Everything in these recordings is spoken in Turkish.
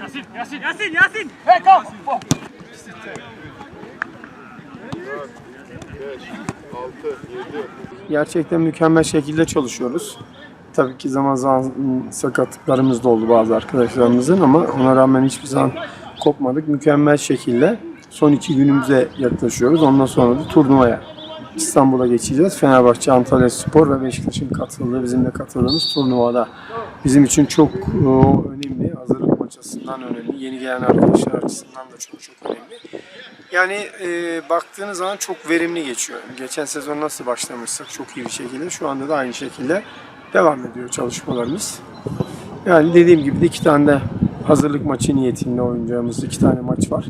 Yasin, Yasin, Yasin, Yasin. 6, 7. Gerçekten mükemmel şekilde çalışıyoruz. Tabii ki zaman zaman sakatlıklarımız da oldu bazı arkadaşlarımızın ama ona rağmen hiçbir zaman kopmadık. Mükemmel şekilde son iki günümüze yaklaşıyoruz. Ondan sonra da turnuvaya İstanbul'a geçeceğiz. Fenerbahçe, Antalya Spor ve Beşiktaş'ın katıldığı, bizim de katıldığımız turnuvada bizim için çok e, önemli. Hazırlık açısından önemli. Yeni gelen arkadaşlar açısından da çok çok önemli. Yani e, baktığınız zaman çok verimli geçiyor. Geçen sezon nasıl başlamışsak çok iyi bir şekilde şu anda da aynı şekilde devam ediyor çalışmalarımız. Yani dediğim gibi de iki tane de hazırlık maçı niyetinde oynayacağımız iki tane maç var.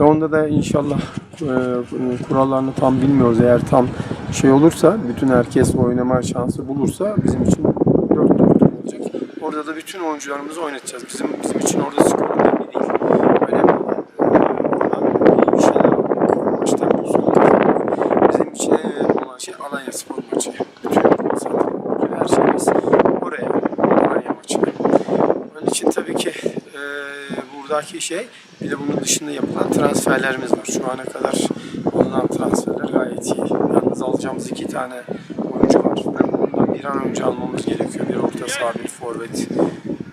Ve onda da inşallah e, kurallarını tam bilmiyoruz. Eğer tam şey olursa, bütün herkes oynama şansı bulursa bizim için dört dört olacak. Orada da bütün oyuncularımızı oynatacağız. Bizim bizim için orada skor önemli değil. Önemli olan oradan bir şeyler almak, maçta pozisyonu kazanmak. Bizim için olan şey Alanya Spor maçı. Bütün bütün her şeyimiz oraya, Alanya maçı. Onun için tabii ki e, buradaki şey bir de bunun dışında yapılan transferlerimiz var. Şu ana kadar alınan transferler gayet iyi. Yalnız alacağımız iki tane oyuncu var. Bundan bir an önce almamız gerekiyor. Bir orta saha, bir forvet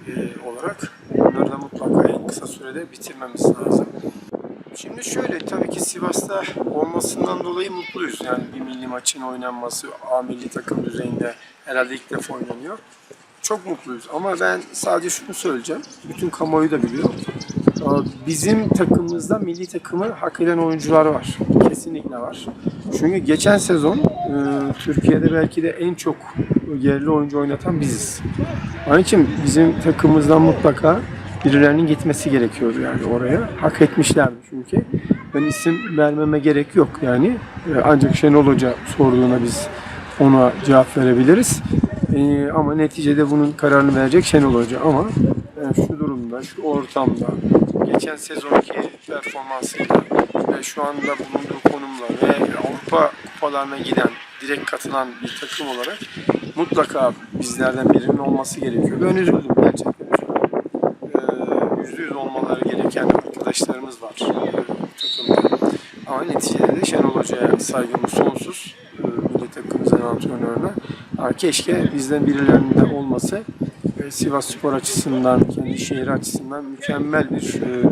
e, olarak. Bunları da mutlaka en kısa sürede bitirmemiz lazım. Şimdi şöyle tabii ki Sivas'ta olmasından dolayı mutluyuz. Yani bir milli maçın oynanması A milli takım düzeyinde herhalde ilk defa oynanıyor. Çok mutluyuz ama ben sadece şunu söyleyeceğim. Bütün kamuoyu da biliyor. Bizim takımımızda milli takımı hak eden oyuncular var. Kesinlikle var. Çünkü geçen sezon e, Türkiye'de belki de en çok yerli oyuncu oynatan biziz. Onun için bizim takımımızdan mutlaka birilerinin gitmesi gerekiyordu yani oraya. Hak etmişlerdi çünkü. Ben isim vermeme gerek yok yani. E, Ancak Şenol Hoca sorduğuna biz ona cevap verebiliriz. E, ama neticede bunun kararını verecek Şenol Hoca. Ama e, şu durumda, şu ortamda, geçen sezonki performansıyla ve şu anda bulunduğu konumla ve Avrupa kupalarına giden, direkt katılan bir takım olarak mutlaka bizlerden birinin olması gerekiyor. Ben üzüldüm gerçekten üzüldüm. Ee, yüz olmaları gereken arkadaşlarımız var. Ama neticede de Şenol Hoca'ya saygımız sonsuz. Takımımızın antrenörüne. Keşke bizden birilerinin de olması e, Sivas Spor açısından, kendi şehri açısından mükemmel bir e,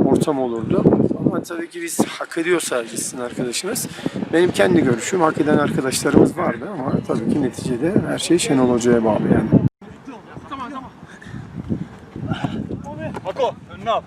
ortam olurdu. Ama tabii ki biz hak ediyorsa gitsin arkadaşımız. Benim kendi görüşüm hak eden arkadaşlarımız vardı ama tabii ki neticede her şey Şenol Hoca'ya bağlı yani. Mako, önüne al.